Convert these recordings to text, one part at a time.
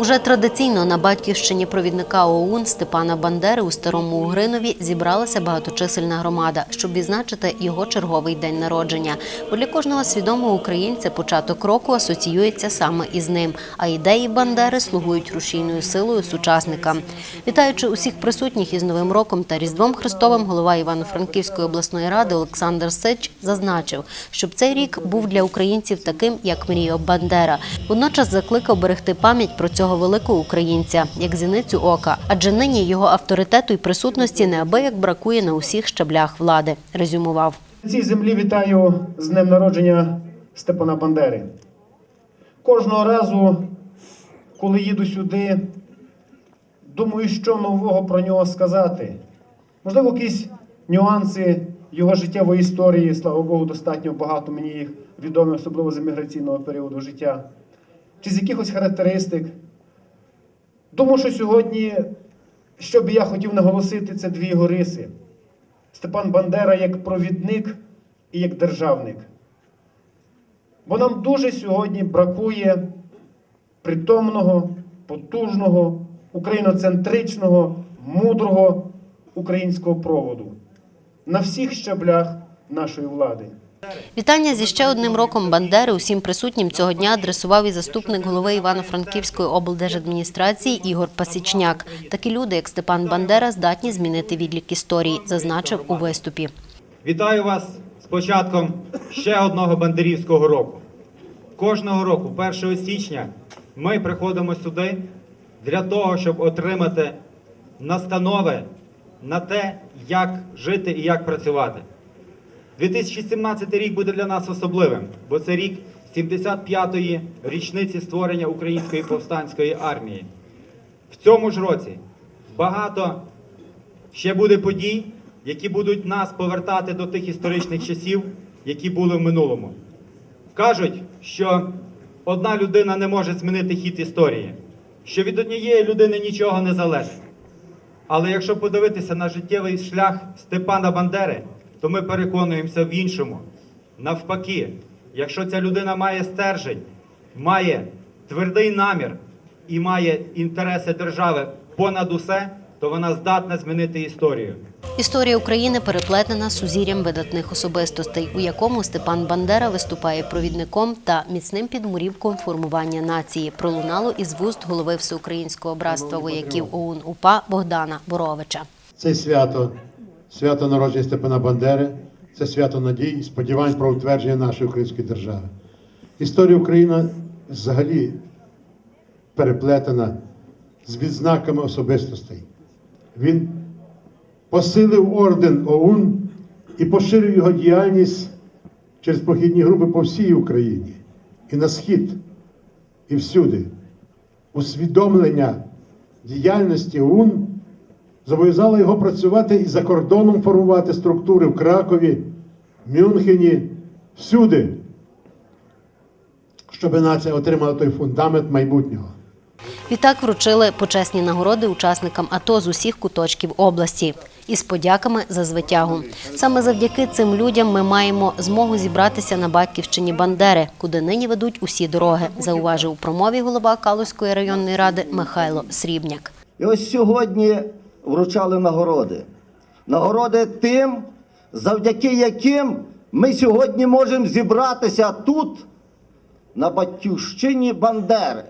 Уже традиційно на батьківщині провідника ОУН Степана Бандери у старому Угринові зібралася багаточисельна громада, щоб відзначити його черговий день народження. Бо для кожного свідомого українця початок року асоціюється саме із ним. А ідеї Бандери слугують рушійною силою сучасникам. Вітаючи усіх присутніх із Новим роком та Різдвом Христовим, голова Івано-Франківської обласної ради Олександр Сич зазначив, щоб цей рік був для українців таким, як мріяв Бандера. Водночас закликав берегти пам'ять про цього великого українця, як зіницю ока, адже нині його авторитету і присутності неабияк бракує на усіх щаблях влади. Резюмував. На цій землі вітаю з днем народження Степана Бандери. Кожного разу, коли їду сюди, думаю, що нового про нього сказати. Можливо, якісь нюанси його життєвої історії, слава Богу, достатньо багато мені їх відомі, особливо з еміграційного періоду життя, чи з якихось характеристик. Думаю, що сьогодні, що би я хотів наголосити, це дві його риси. Степан Бандера як провідник і як державник. Бо нам дуже сьогодні бракує притомного, потужного, україноцентричного, мудрого українського проводу на всіх щаблях нашої влади. Вітання зі ще одним роком Бандери усім присутнім цього дня адресував і заступник голови Івано-Франківської облдержадміністрації Ігор Пасічняк. Такі люди, як Степан Бандера, здатні змінити відлік історії, зазначив у виступі. Вітаю вас з початком ще одного бандерівського року. Кожного року, 1 січня, ми приходимо сюди для того, щоб отримати настанови на те, як жити і як працювати. 2017 рік буде для нас особливим, бо це рік 75-ї річниці створення Української повстанської армії. В цьому ж році багато ще буде подій, які будуть нас повертати до тих історичних часів, які були в минулому. Кажуть, що одна людина не може змінити хід історії, що від однієї людини нічого не залежить. Але якщо подивитися на життєвий шлях Степана Бандери, то ми переконуємося в іншому. Навпаки, якщо ця людина має стержень, має твердий намір і має інтереси держави понад усе, то вона здатна змінити історію. Історія України переплетена сузір'ям видатних особистостей, у якому Степан Бандера виступає провідником та міцним підмурівком формування нації. Пролунало із вуст голови Всеукраїнського братства вояків ОУН УПА Богдана Боровича. Це свято, свято народження Степана Бандери, це свято надій і сподівань про утвердження нашої української держави. Історія України взагалі переплетена з відзнаками особистостей. Він посилив орден ОУН і поширив його діяльність через похідні групи по всій Україні і на схід, і всюди. Усвідомлення діяльності ОУН зобов'язало його працювати і за кордоном формувати структури в Кракові, Мюнхені, всюди, щоб нація отримала той фундамент майбутнього. Відтак вручили почесні нагороди учасникам АТО з усіх куточків області із подяками за звитягу. Саме завдяки цим людям ми маємо змогу зібратися на батьківщині Бандери, куди нині ведуть усі дороги, зауважив у промові голова Калузької районної ради Михайло Срібняк. І ось сьогодні вручали нагороди. Нагороди тим, завдяки яким ми сьогодні можемо зібратися тут, на батьківщині Бандери.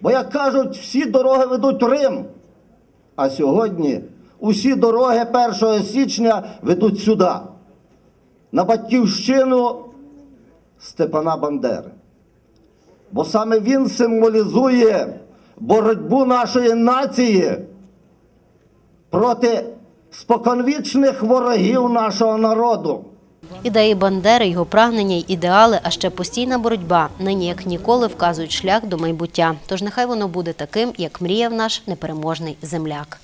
Бо, як кажуть, всі дороги ведуть Рим. А сьогодні усі дороги 1 січня ведуть сюди, на батьківщину Степана Бандери. Бо саме він символізує боротьбу нашої нації проти споконвічних ворогів нашого народу. Ідеї Бандери, його прагнення й ідеали, а ще постійна боротьба нині як ніколи вказують шлях до майбуття. Тож нехай воно буде таким, як мріяв наш непереможний земляк.